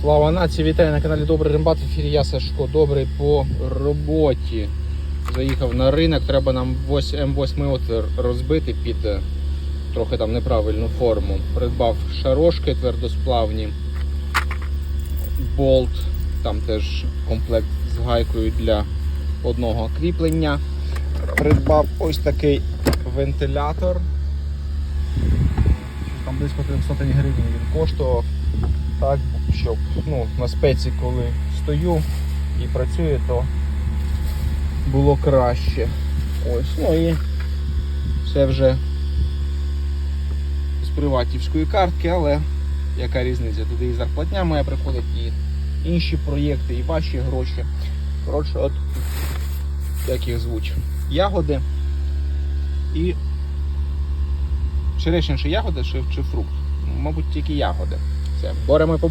Слава нації, вітаю на каналі Добрий Рембат. В ефірі я Сашко. Добрий по роботі. Заїхав на ринок, треба нам М8 отвір розбити під е, трохи там неправильну форму. Придбав шарошки твердосплавні, болт, там теж комплект з гайкою для одного кріплення. Придбав ось такий вентилятор. Там близько 300 гривень він коштував так, щоб ну, на спеці, коли стою і працюю, то було краще. Ось, ну і все вже з приватівської картки, але яка різниця? Туди і зарплатня має приходити, і інші проєкти, і ваші гроші. Коротше, от як їх звуть. Ягоди і черешня чи ягоди, чи, чи фрукт. Мабуть, тільки ягоди. Bora, mãe, pro